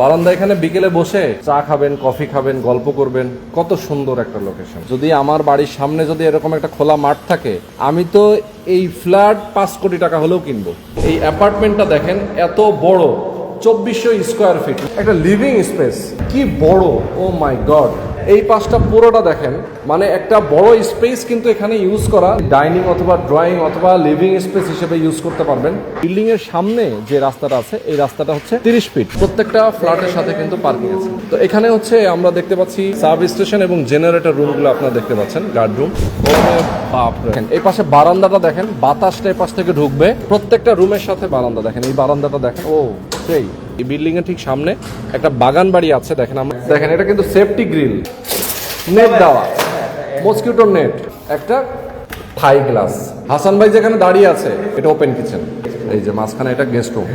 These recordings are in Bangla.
বারান্দা এখানে বিকেলে বসে চা খাবেন কফি খাবেন গল্প করবেন। কত সুন্দর একটা লোকেশন যদি আমার বাড়ির সামনে যদি এরকম একটা খোলা মাঠ থাকে আমি তো এই ফ্ল্যাট পাঁচ কোটি টাকা হলেও কিনবো। এই অ্যাপার্টমেন্টটা দেখেন এত বড় চব্বিশশো স্কোয়ার ফিট একটা লিভিং স্পেস কি বড়? ও মাই গড এই পাশটা পুরোটা দেখেন। মানে একটা বড় স্পেস কিন্তু এখানে ইউজ করা। ডাইনিং অথবা ড্রয়িং অথবা লিভিং স্পেস হিসেবে ইউজ করতে পারবেন। বিল্ডিং এর সামনে যে রাস্তাটা আছে, এই রাস্তাটা হচ্ছে তিরিশ ফিট প্রত্যেকটা ফ্ল্যাটের সাথে কিন্তু পার্কিং আছে। তো এখানে হচ্ছে আমরা দেখতে পাচ্ছি সাব স্টেশন এবং জেনারেটর রুমগুলো আপনারা দেখতে পাচ্ছেন গার্ড রুম এই পাশে বারান্দাটা দেখেন, বাতাসটা এই পাশ থেকে ঢুকবে। প্রত্যেকটা রুমের সাথে বারান্দা দেখেন, এই বারান্দাটা দেখেন। ও, সেই। এই বিল্ডিং এর ঠিক সামনে একটা বাগান বাড়ি আছে, দেখেন আমরা। দেখেন, এটা কিন্তু সেফটি গ্রিল নেট দেওয়া। মসকিউটো নেট একটা থাই গ্লাস হাসান ভাই যেখানে দাঁড়িয়ে আছে, এটা ওপেন কিচেন এই যে মাঝখানে এটা গেস্ট রুম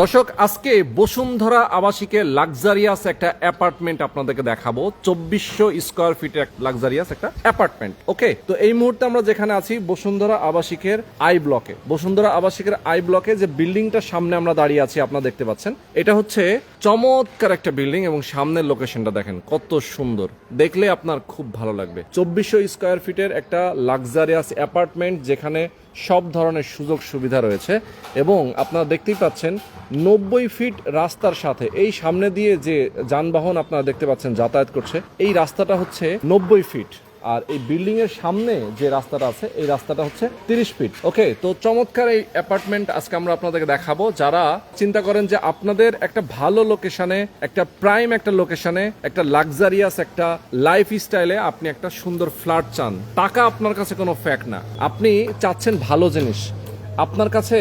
দর্শক, আজকে বসুন্ধরা আবাসিকের লাক্সারিয়াস একটা অ্যাপার্টমেন্ট আপনাদেরকে দেখাবো। চব্বিশশো স্কোয়ার ফিটের লাক্সারিয়াস একটা অ্যাপার্টমেন্ট ওকে তো এই মুহূর্তে আমরা যেখানে আছি, বসুন্ধরা আবাসিকের আই ব্লকে বসুন্ধরা আবাসিকের আই ব্লকে যে বিল্ডিংটার সামনে আমরা দাঁড়িয়ে আছি, আপনারা দেখতে পাচ্ছেন। এটা হচ্ছে চমৎকার একটা বিল্ডিং এবং সামনের লোকেশনটা দেখেন, কত সুন্দর। দেখলে আপনার খুব ভালো লাগবে। চব্বিশশো স্কোয়ার ফিটের একটা লাক্সারিয়াস অ্যাপার্টমেন্ট যেখানে সব ধরনের সুযোগ সুবিধা রয়েছে এবং আপনারা দেখতেই পাচ্ছেন নব্বই ফিট রাস্তার সাথে, এই সামনে দিয়ে যে যানবাহন আপনারা দেখতে পাচ্ছেন যাতায়াত করছে, এই রাস্তাটা হচ্ছে নব্বই ফিট আর এই বিল্ডিং এর সামনে যে রাস্তাটা আছে, এই রাস্তাটা হচ্ছে তিরিশ ফিট ওকে তো চমৎকার এই অ্যাপার্টমেন্ট আজকে আমরা আপনাদেরকে দেখাবো। যারা চিন্তা করেন যে আপনাদের একটা ভালো লোকেশনে একটা প্রাইম একটা লোকেশনে একটা লাক্সারিয়াস একটা লাইফ স্টাইলে আপনি একটা সুন্দর ফ্ল্যাট চান। টাকা আপনার কাছে কোনো ফ্যাক্ট না। আপনি চাচ্ছেন ভালো জিনিস। আপনার কাছে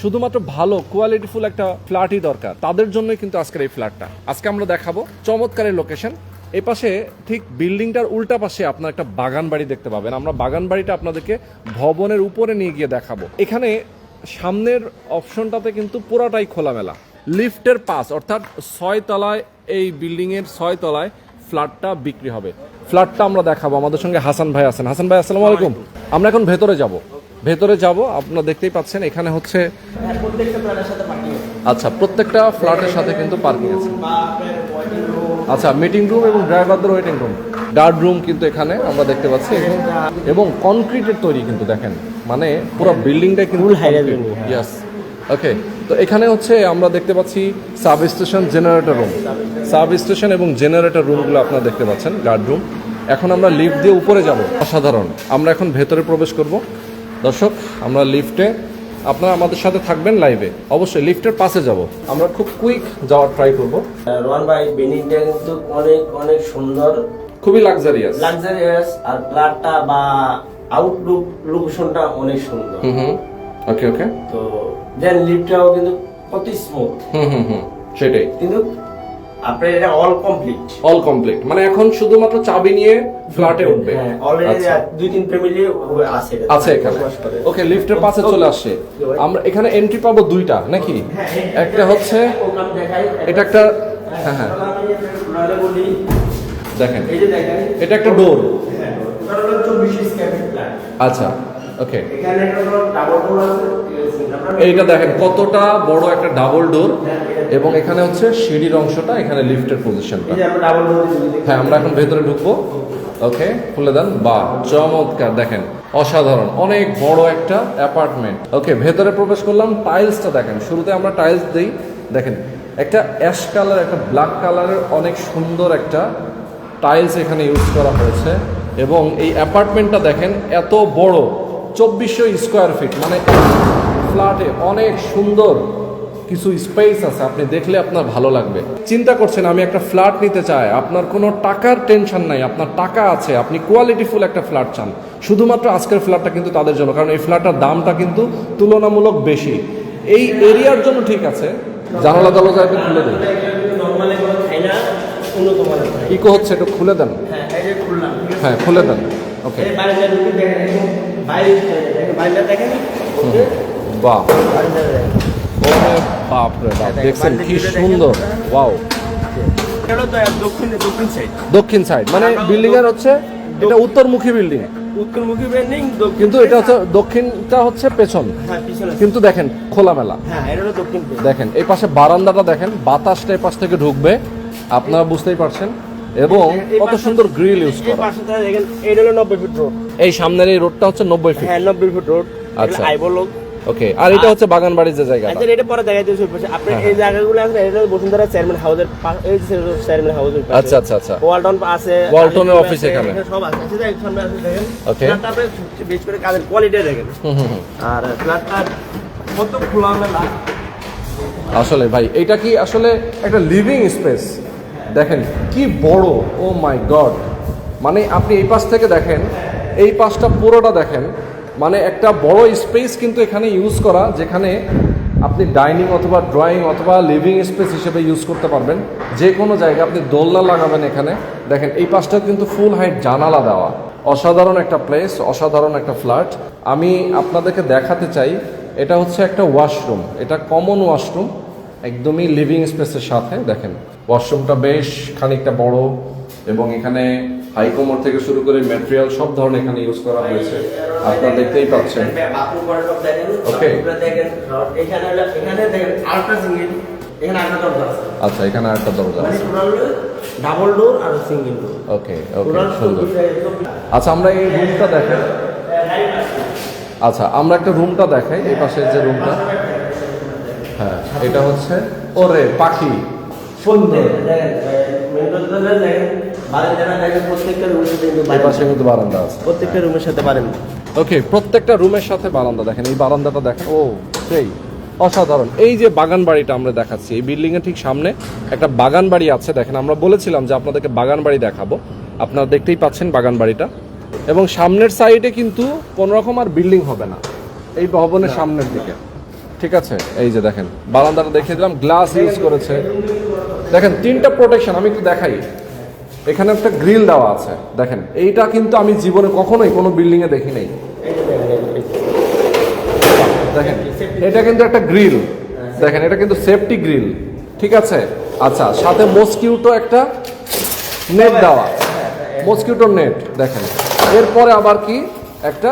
শুধুমাত্র ভালো কোয়ালিটিফুল একটা ফ্ল্যাটই দরকার। তাদের জন্যই কিন্তু আজকের এই ফ্ল্যাটটা আজকে আমরা দেখাবো চমৎকারের লোকেশন এই পাশে ঠিক বিল্ডিংটার উল্টা পাশে আপনার একটা বাগান বাড়ি দেখতে পাবেন। আমরা বাগান বাড়িটা আপনাদেরকে ভবনের উপরে নিয়ে গিয়ে দেখাবো। এখানে সামনের অপশনটাতে কিন্তু পুরাটাই খোলামেলা। লিফটের পাস অর্থাৎ ছয় তলায় এই বিল্ডিং এর ছয় তলায় ফ্ল্যাটটা বিক্রি হবে। ফ্ল্যাটটা আমরা দেখাবো। আমাদের সঙ্গে হাসান ভাই আছেন। হাসান ভাই আসসালামু আলাইকুম। আমরা এখন ভেতরে যাব। ভেতরে যাব আপনারা দেখতেই পাচ্ছেন এখানে হচ্ছে হ্যাঁ, প্রত্যেকটা ফ্ল্যাটের সাথে পার্কিং আছে। আচ্ছা প্রত্যেকটা ফ্ল্যাটের সাথে কিন্তু পার্কিং আছে বা আপনার ওয়াইটিং রুম আচ্ছা মিটিং রুম এবং ড্রাইভারদের ওয়েটিং রুম ডার্ট রুম কিন্তু এখানে আমরা দেখতে পাচ্ছি। এবং কনক্রিটের তৈরি কিন্তু দেখেন। মানে পুরো বিল্ডিংটা কিন্তু level, হ্যাঁ। ইয়াস ওকে তো এখানে হচ্ছে আমরা দেখতে পাচ্ছি sub station generator room sub station এবং জেনারেটর রুমগুলো আপনারা দেখতে পাচ্ছেন গার্ড রুম এখন আমরা লিফট দিয়ে উপরে যাব। অসাধারণ। আমরা এখন ভেতরে প্রবেশ করব। দর্শক আমরা লিফটে আপনারা আমাদের সাথে থাকবেন লাইভে অবশ্যই লিফটের পাশে যাব। আমরা খুব কুইক যাওয়ার ট্রাই করব। রোহান ভাই বেনিনটা কিন্তু অনেক অনেক সুন্দর। খুবই লাক্সারিয়াস লাক্সারিয়াস আর ফ্ল্যাটটা বা আউটলুক লোকেশনটা অনেক সুন্দর। হুম হুম। ওকে ওকে তো দেন লিফটটাও কিন্তু অতি স্মুথ হুম হুম হুম। সেটাই। কিন্তু আপনার এটা অল কমপ্লিট অল কমপ্লিট মানে এখন শুধুমাত্র চাবি নিয়ে ফ্ল্যাটে উঠবে। হ্যাঁ অলরেডি আচ্ছা। দুই তিন ফ্যামিলি আছে আছে এখানে। ওকে লিফটের পাশে চলে আসছে। আমরা এখানে এন্ট্রি পাবো দুইটা নাকি? হ্যাঁ, একটা হচ্ছে এটা একটা হ্যাঁ হ্যাঁ দেখেন। এই যে দেখেন এটা একটা ডোর হ্যাঁ আচ্ছা। ওকে এইটা দেখেন কতটা বড় একটা ডাবল ডোর এবং এখানে হচ্ছে সিঁড়ির অংশটা এখানে লিফটের পজিশনটা হ্যাঁ আমরা এখন ভেতরে ঢুকবো। ওকে খুলে দেন। বা চমৎকার দেখেন অসাধারণ অনেক বড় একটা অ্যাপার্টমেন্ট ওকে ভেতরে প্রবেশ করলাম টাইলসটা দেখেন শুরুতে আমরা টাইলস দিই। দেখেন একটা অ্যাশ কালার একটা ব্ল্যাক কালারের অনেক সুন্দর একটা টাইলস এখানে ইউজ করা হয়েছে। এবং এই অ্যাপার্টমেন্টটা দেখেন এত বড়। চব্বিশশো স্কোয়ার ফিট মানে ফ্ল্যাটে অনেক সুন্দর কিছু স্পেস আছে আপনি দেখলে আপনার ভালো লাগবে। চিন্তা করছেন আমি একটা ফ্ল্যাট নিতে চাই আপনার কোনো টাকার টেনশন নাই আপনার টাকা আছে আপনি কোয়ালিটিফুল একটা ফ্ল্যাট চান। শুধুমাত্র আজকের ফ্ল্যাটটা কিন্তু তাদের জন্য কারণ এই ফ্ল্যাটটার দামটা কিন্তু তুলনামূলক বেশি। এই এরিয়ার জন্য ঠিক আছে জানালা দরজা একটু খুলে দেন। ইকো হচ্ছে একটু খুলে দেন। হ্যাঁ হ্যাঁ খুলে দেন ওকে। বাহ বারান্দা বাপ দেখছেন কি সুন্দর ওয়াও দক্ষিণ সাইড মানে বিল্ডিং এর হচ্ছে এটা উত্তরমুখী বিল্ডিং উত্তরমুখী বেন্ডিং কিন্তু এটা হচ্ছে দক্ষিণটা হচ্ছে পেছন হ্যাঁ কিন্তু দেখেন খোলামেলা হ্যাঁ। দেখেন এই পাশে বারান্দাটা দেখেন বাতাসটা এই পাশ থেকে ঢুকবে আপনারা বুঝতেই পারছেন এবং কত সুন্দর গ্রিল ইউজ এই করা দেখেন এটা হলো নব্বই ফিট রোড এই সামনের এই রোডটা হচ্ছে নব্বই ফিট হ্যাঁ নব্বই ফিট রোড আচ্ছা। আইবো লোক ওকে আর এটা হচ্ছে বাগান বাড়ির যে জায়গাটা। আচ্ছা এটা পরে দেখাই দিয়েছে পাশে। আপনি হ্যাঁ, এই জায়গাগুলো আছে এটা বসুন্ধরা চেয়ারম্যান হাউসের এই যে চেয়ারম্যান হাউসের পাশে। আচ্ছা আচ্ছা আচ্ছা। ওয়ালটন আছে ওয়ালটনের আছে, অফিস এখানে। সব আছে। আচ্ছা, দেখ, সামনে আছে দেখেন. আর তারপরে বেশ করে কাজের কোয়ালিটি দেখেন। আর ফ্ল্যাটটা কত খোলামেলা। আসলে ভাই এটা কি আসলে একটা লিভিং স্পেস দেখেন কি বড়, ও মাই গড। মানে আপনি এই পাশ থেকে দেখেন, এই পাশটা পুরোটা দেখেন মানে একটা বড় স্পেস কিন্তু এখানে ইউজ করা, যেখানে আপনি ডাইনিং অথবা ড্রয়িং অথবা লিভিং স্পেস হিসেবে ইউজ করতে পারবেন। যে কোনো জায়গায় আপনি দোলনা লাগাবেন এখানে। দেখেন, এই পাশটা কিন্তু ফুল হাইট জানালা দেওয়া। অসাধারণ একটা প্লেস অসাধারণ একটা ফ্ল্যাট আমি আপনাদেরকে দেখাতে চাই, এটা হচ্ছে একটা ওয়াশরুম এটা কমন ওয়াশরুম একদমই লিভিং স্পেসের সাথে দেখেন ওয়াশরুমটা বেশ খানিকটা বড় এবং এখানে হাইকোমোর থেকে শুরু করে ম্যাটেরিয়াল সব ধরনের এখানে ইউজ করা হয়েছে। আপনারা দেখতেই পাচ্ছেন। আলট্রা দরজা আছে। আচ্ছা এখানে একটা দরজা মানে আছে। ডাবল ডোর আর সিঙ্গেল ডোর ওকে ওকে সুন্দর। আচ্ছা আমরা এই রুমটা দেখাই। আচ্ছা আমরা একটা রুমটা দেখাই এই পাশের যে রুমটা হ্যাঁ এটা হচ্ছে ওরে পাখি। সুন্দর। প্রত্যেকটা কিন্তু বারান্দা। আছে। প্রত্যেকটা রুমের সাথে পারেন ওকে প্রত্যেকটা রুমের সাথে বারান্দা দেখেন এই বারান্দাটা দেখেন ও সেই অসাধারণ। এই যে বাগান বাড়িটা আমরা দেখাচ্ছি এই বিল্ডিং এর ঠিক সামনে একটা বাগান বাড়ি আছে দেখেন আমরা বলেছিলাম যে আপনাদেরকে বাগান বাড়ি দেখাবো। আপনারা দেখতেই পাচ্ছেন বাগান বাড়িটা। এবং সামনের সাইডে কিন্তু কোনো রকম আর বিল্ডিং হবে না এই ভবনের সামনের দিকে। ঠিক আছে? এই যে দেখেন, বারান্দাটা দেখিয়ে দিলাম গ্লাস ইউজ করেছে। দেখেন, তিনটা প্রোটেকশন আমি একটু দেখাই। এখানে একটা গ্রিল দেওয়া আছে। দেখেন, এইটা কিন্তু আমি জীবনে কখনোই কোনো বিল্ডিং এ দেখি নাই। দেখেন, এটা কিন্তু একটা গ্রিল দেখেন, এটা কিন্তু সেফটি গ্রিল ঠিক আছে? আচ্ছা সাথে মসকিউটো একটা নেট দেওয়া। মসকিউটো নেট দেখেন। এরপরে আবার কি? একটা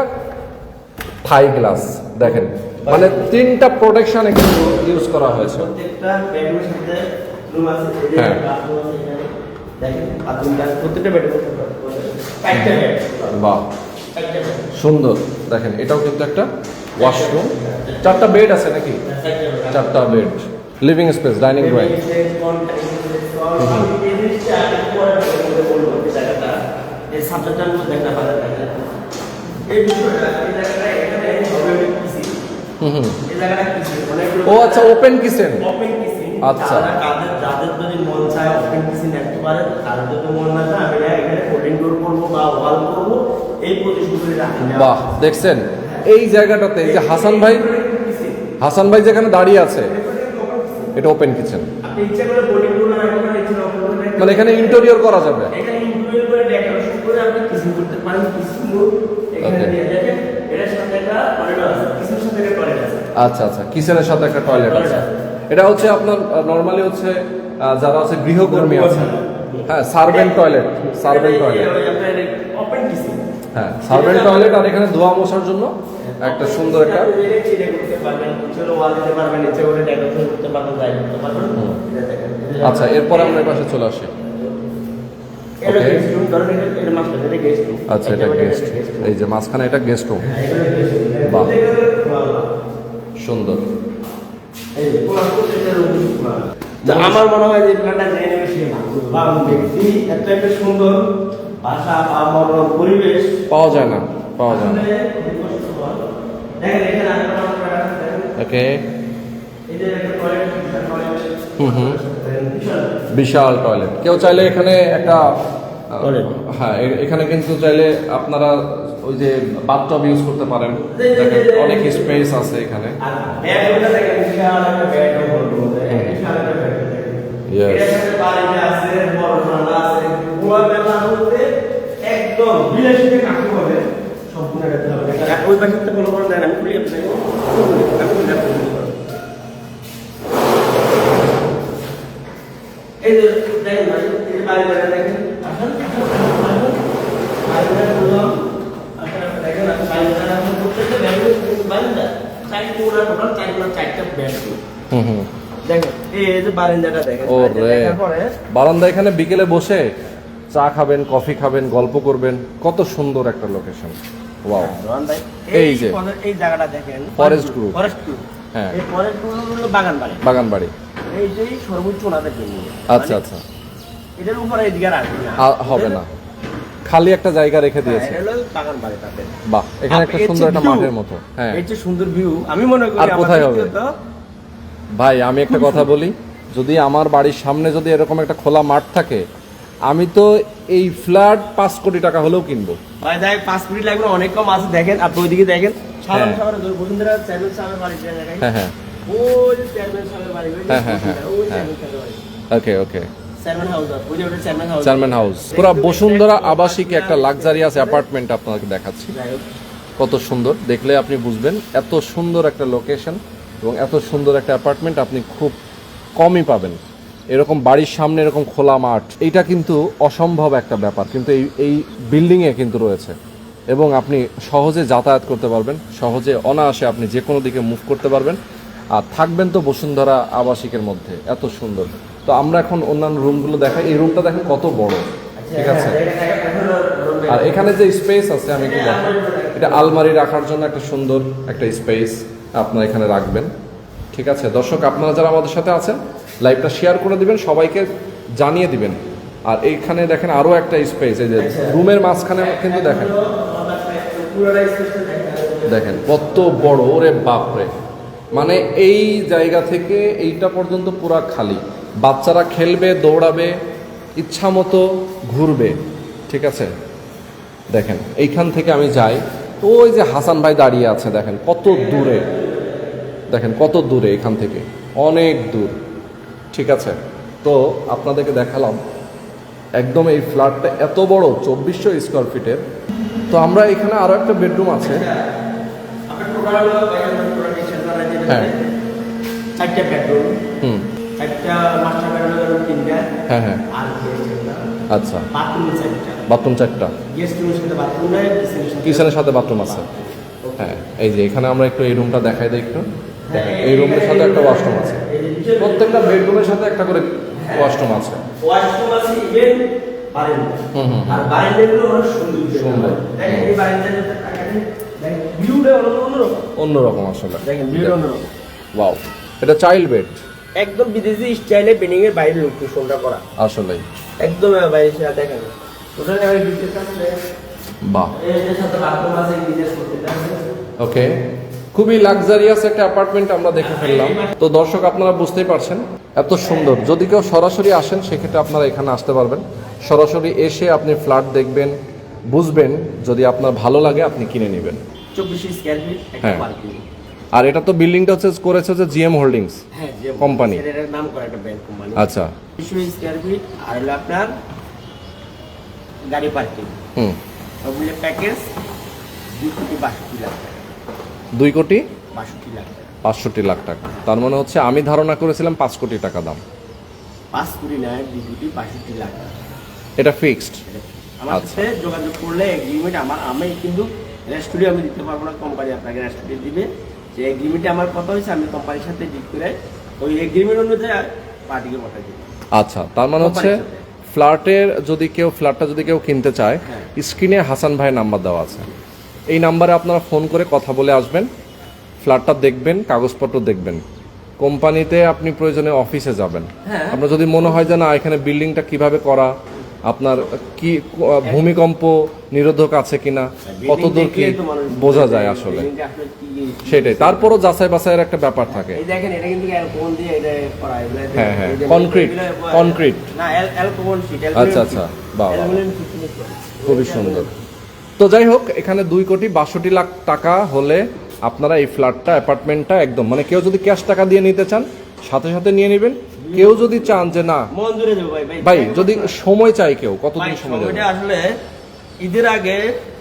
থাই গ্লাস দেখেন। মানে তিনটা প্রোটেকশন এখানে ইউজ করা হয়েছে। প্রত্যেকটা বেডরুমের সাথে রুম আছে এই যে হ্যাঁ। বাহ। সুন্দর। দেখেন এটাও কিন্তু একটা ওয়াশরুম চারটা বেড আছে নাকি? চারটা bed living space dining drawing হুম হুম। ও আচ্ছা ওপেন কিচেন আচ্ছা। আচ্ছা যাদের যদি মন চায় ওপেন কিচেন রাখতে পারেন আর যদি মন না চায় আমি এখানে ফোল্ডিং ডোর করব বা ওয়াল করব। এই প্রতিশ্রুতি রাখেন বাহ দেখছেন? এই জায়গাটাতে যে হাসান ভাই হাসান ভাই যেখানে দাঁড়িয়ে আছে এটা ওপেন কিচেন মানে এখানে ইন্টেরিয়র করা যাবে। এখানে ইন্টুরিয়াল করে ডেকোরেশন করে আপনি কিচেন করতে পারেন। কিচেন এখানে আচ্ছা আচ্ছা কিচেনের সাথে একটা টয়লেট আছে? এটা হচ্ছে আপনার নর্মালি হচ্ছে যারা আছে গৃহকর্মী আছে হ্যাঁ সার্ভেন্ট টয়লেট সার্ভেন্ট টয়লেট হ্যাঁ সার্ভেন্ট টয়লেট আর এখানে ধোয়া মশার জন্য একটা সুন্দর একটা আচ্ছা এরপরে আমরা পাশে চলে আসি। আচ্ছা এটা গেস্ট এই যে মাঝখানে এটা গেস্ট রুম বাহ। সুন্দর। আমার মনে হয় যে প্ল্যানটা জেনে এত একটা সুন্দর ভাষা বা মনোরম পরিবেশ। পাওয়া যায় না পাওয়া যায় না। ওকে হুম হুম। বিশাল টয়লেট কেউ চাইলে এখানে একটা হ্যাঁ এখানে কিন্তু চাইলে আপনারা ওই যে বাথটব ইউজ করতে পারেন। দেখেন অনেক স্পেস আছে এখানে। আর এই যে দেখেন ভাই এই যে বাড়ি বাড়ি দেখেন আসেন। আসেন। আসেন। বাড়ি বাড়ি বললাম আসেন বারান্দা প্রত্যেকটা বেডরুম বারান্দা চারটি ওরা টোটাল চারটি ওরা চারটা বেডরুম হুম হুম। দেখেন এই যে বারান্দাটা দেখেন ও রে বারান্দা এখানে বিকেলে বসে চা খাবেন কফি খাবেন গল্প করবেন। কত সুন্দর একটা লোকেশন ওয়াও এই যে। এই জায়গাটা দেখেন। ফরেস্ট গ্রুপ হ্যাঁ। এই ফরেস্ট গ্রুপ হলো বাগান বাড়ি। বাগান বাড়ি। এই যে সর্বোচ্চ ওনাদের জন্য আচ্ছা মানে আচ্ছা এটার উপরে আর হবে না। খালি একটা জায়গা রেখে হ্যাঁ, দিয়েছে। বাগান বাড়ি তাদের বাহ এখানে একটা সুন্দর একটা মাঠের মতো। হ্যাঁ। এই যে সুন্দর ভিউ আমি মনে করি আর কোথায় হবে? ভাই আমি একটা কথা বলি যদি আমার বাড়ির সামনে যদি এরকম একটা খোলা মাঠ থাকে আমি তো এই ফ্ল্যাট পাঁচ কোটি টাকা হলেও কিনবো। ভাই দেখ পাঁচ মিনিট লাগবে অনেক কম আছে দেখেন আপনি ওইদিকে দেখেন। সালাম হ্যাঁ। সাগর বসুন্ধরা দেখেন হ্যাঁ হ্যাঁ। ওই চেয়ারম্যান সাহেবের বাড়ি ওই হ্যাঁ, হ্যাঁ, হ্যাঁ, ওই। চেয়ারম্যান সাহেবের বাড়ি। ওকে ওকে চেয়ারম্যান হাউস ওই যে ওটা চেয়ারম্যান হাউস চেয়ারম্যান হাউস পুরো বসুন্ধরা আবাসিক একটা লাক্সারিয়াস অ্যাপার্টমেন্ট আপনাকে দেখাচ্ছি। যাই হোক, কত সুন্দর দেখলে আপনি বুঝবেন এত সুন্দর একটা লোকেশন এবং এত সুন্দর একটা অ্যাপার্টমেন্ট আপনি খুব কমই পাবেন। এরকম বাড়ির সামনে এরকম খোলা মাঠ এটা কিন্তু অসম্ভব একটা ব্যাপার। কিন্তু এই এই বিল্ডিংয়ে কিন্তু রয়েছে। এবং আপনি সহজে যাতায়াত করতে পারবেন সহজে অনায়াসে আপনি যে কোনো দিকে মুভ করতে পারবেন। আর থাকবেন তো বসুন্ধরা আবাসিকের মধ্যে এত সুন্দর। তো আমরা এখন অন্যান্য রুমগুলো দেখাই এই রুমটা দেখেন কত বড়। ঠিক আছে? হ্যাঁ, রুম আর এখানে যে স্পেস আছে আমি কি এটা আলমারি রাখার জন্য একটা সুন্দর একটা স্পেস আপনারা এখানে রাখবেন। ঠিক আছে? দর্শক আপনারা যারা আমাদের সাথে আছেন লাইভটা শেয়ার করে দিবেন সবাইকে জানিয়ে দিবেন। আর এইখানে দেখেন আরও একটা স্পেস এই যে রুমের মাঝখানে কিন্তু দেখেন। দেখেন। দেখেন কত বড় ওরে বাপরে। মানে এই জায়গা থেকে এইটা পর্যন্ত পুরা খালি। বাচ্চারা খেলবে, দৌড়াবে, ইচ্ছা মতো ঘুরবে, ঠিক আছে? দেখেন, এইখান থেকে আমি যাই। তো ওই যে হাসান ভাই দাঁড়িয়ে আছে, দেখেন, কত দূরে। দেখেন, কত দূরে এখান থেকে। অনেক দূর, ঠিক আছে? তো আপনাদেরকে দেখালাম, একদম এই ফ্ল্যাটটা এত বড়, চব্বিশশো স্কোয়ার ফিটের তো আমরা এখানে আরও একটা বেডরুম আছে। হ্যাঁ। চারটা বেডরুম হুম। চারটা মাস্টার বেডরুম তিনটা হ্যাঁ হ্যাঁ। আর আচ্ছা। বাথরুম চারটা। বাথরুম চারটা। গেস্ট রুমের সাথে বাথরুম নাই কিচেনের সাথে বাথরুম আছে। হ্যাঁ এই যে এখানে আমরা একটু এই রুমটা দেখাই দিই একটু। এই রুমের সাথে একটা ওয়াশরুম আছে। প্রত্যেকটা বেডরুমের সাথে একটা করে ওয়াশরুম আছে। ওয়াশরুম আছে ইভেন বারান্দা। হুম, হুম। আর বারান্দাগুলো অনেক সুন্দর। সুন্দর। এই বারান্দার অন্যরকম আসলে। ওয়াও এটা চাইল্ড বেড একদম বিদেশি স্টাইলে বেডিং এর বাইরে লোকেশনটা করা। আসলেই। একদম বাইরে সেটা দেখেন। ওটা আমি বিশেষ বাহ। এই যে সাথে বাথরুম আছে বিদেশ করতে ওকে খুবই লাক্সারিয়াস একটা অ্যাপার্টমেন্ট আমরা দেখে ফেললাম। তো দর্শক আপনারা বুঝতেই পারছেন এত সুন্দর। যদি কেউ সরাসরি আসেন সেক্ষেত্রে আপনারা এখানে আসতে পারবেন। সরাসরি এসে আপনি ফ্ল্যাট দেখবেন বুঝবেন যদি আপনার ভালো লাগে আপনি কিনে নেবেন। চব্বিশ স্কোয়ার ফিট একটা হ্যাঁ। পার্কিং আর এটা তো বিল্ডিংটা হচ্ছে করেছে হচ্ছে জিএম হোল্ডিংস হ্যাঁ যে Company। এটার নাম করা একটা ব্যাংক কোম্পানি আচ্ছা। বিশ স্কোয়ার ফিট আর হলো আপনার গাড়ি পার্কিং হুম। সব মিলে প্যাকেজ দুই কোটি বাষট্টি লাখ টাকা। দুই কোটি? বাষট্টি লাখ টাকা। পাঁচষট্টি লাখ টাকা। তার মানে হচ্ছে আমি ধারণা করেছিলাম পাঁচ কোটি টাকা দাম। পাঁচ কোটি নয় দুই কোটি বাষট্টি লাখ টাকা। এটা ফিক্সড আমার আচ্ছা। সাথে যোগাযোগ করলে এগ্রিমেন্ট আমার আমি কিন্তু রেস্টুডিও আমি দিতে পারব না কোম্পানি আপনাকে রেস্টুডিও দিবে। যে এগ্রিমেন্টে আমার কথা হয়েছে আমি কোম্পানির সাথে ডিল করে ওই এগ্রিমেন্ট অনুযায়ী পার্টিকে পাঠাই দিব। আচ্ছা তার মানে হচ্ছে ফ্ল্যাটের যদি কেউ ফ্ল্যাটটা যদি কেউ কিনতে চায় হ্যাঁ। স্ক্রিনে হাসান ভাইয়ের নাম্বার দেওয়া আছে। এই নাম্বারে আপনারা ফোন করে কথা বলে আসবেন ফ্ল্যাটটা দেখবেন কাগজপত্র দেখবেন। কোম্পানিতে আপনি প্রয়োজনে অফিসে যাবেন। হ্যাঁ। আপনার যদি মনে হয় যে না এখানে বিল্ডিংটা কীভাবে করা আপনার কি ভূমিকম্প নিরোধক আছে কিনা কত দূর কি বোঝা যায় আসলে। সেটাই। তারপরও যাচাই বাছাইয়ের একটা ব্যাপার থাকে। এগুলো হ্যাঁ, হ্যাঁ, অ্যালকোহল শীট আচ্ছা, আচ্ছা, বাহ। খুবই সুন্দর। তো যাই হোক এখানে দুই কোটি বাষট্টি লাখ টাকা হলে আপনারা এই ফ্ল্যাটটা অ্যাপার্টমেন্টটা একদম মানে কেউ যদি ক্যাশ টাকা দিয়ে নিতে চান সাথে সাথে নিয়ে নেবেন। কেউ যদি চান যে না মঞ্জুরে দেবো ভাই ভাই যদি সময় চাই কেউ কতদিন সময় যাবে আসলে ঈদের আগে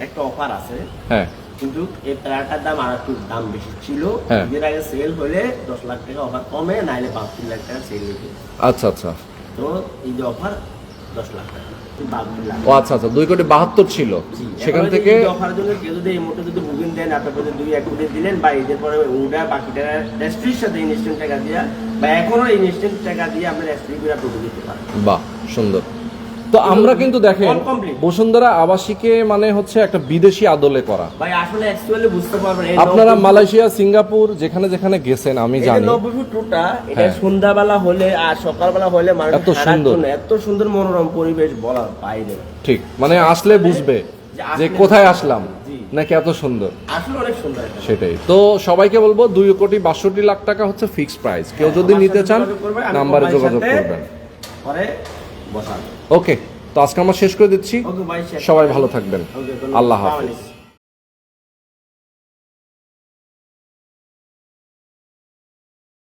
একটা অফার আছে। হ্যাঁ। কিন্তু এই প্লাটার দাম আর একটু দাম বেশি ছিল। হ্যাঁ। ঈদের আগে সেল হলে দশ লাখ টাকা অফার কমে নাইলে তিন লাখ টাকা সেল হইবে আচ্ছা আচ্ছা। তো এই যে অফার দশ লাখ টাকা। ও আচ্ছা আচ্ছা দুই কোটি বাহাত্তর ছিল। সেখান থেকে জন্য কেউ যদি এই মুহূর্তে যদি বুকিং দেন আপনার পরে দুই এক কোটি দিলেন বা এদের পরে ওটা বাকি টাকা রেস্ট্রির সাথে ইনস্ট্যান্ট টাকা দিয়া বা এখনও ইনস্ট্যান্ট টাকা দিয়ে আপনি রেস্ট্রি করে দিতে পারেন। বাহ সুন্দর। তো আমরা কিন্তু দেখেন বসুন্ধরা আবাসিকে মানে হচ্ছে একটা বিদেশি আদলে করা। ভাই আসলে অ্যাকচুয়ালি বুঝতে পারবেন আপনারা মালয়েশিয়া সিঙ্গাপুর যেখানে যেখানে গেছেন আমি জানি। এটা হ্যাঁ। সন্ধ্যাবেলা হলে আর সকালবেলা হলে মানুষ এত সুন্দর। এত সুন্দর মনোরম পরিবেশ বলা বাইরে। ঠিক মানে আসলে বুঝবে যে কোথায় আসলাম নাকি এত সুন্দর। সেটাই। তো সবাইকে বলব দুই কোটি বাষট্টি লাখ টাকা হচ্ছে ফিক্সড প্রাইস কেউ হ্যাঁ, যদি নিতে চান নাম্বারে যোগাযোগ করবেন। ওকে তো আজকে আমরা শেষ করে দিচ্ছি। সবাই ভালো থাকবেন। আল্লাহ হাফেজ।